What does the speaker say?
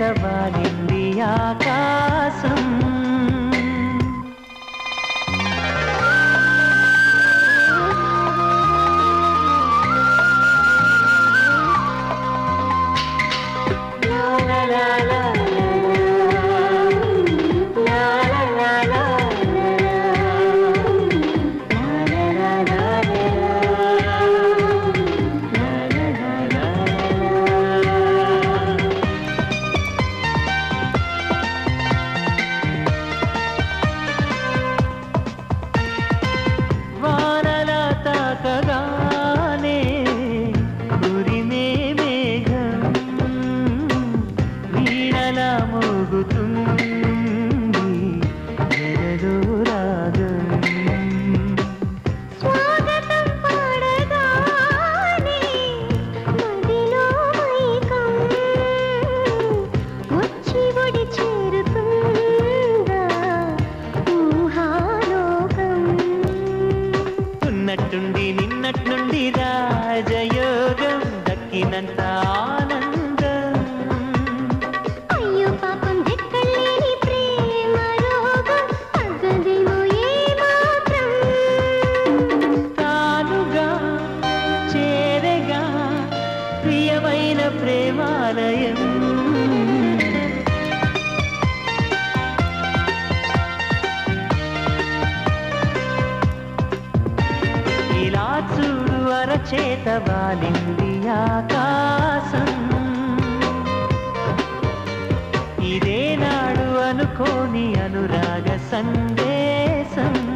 ആകാശവാനിന്ദിയാകാ నిన్నట్టుండి నిన్నట్నుండి రా ఇలా చూడు అరచేత వాలింది ఆకాశం. ఇదే నాడు అనుకోని అనురాగ సందేశం.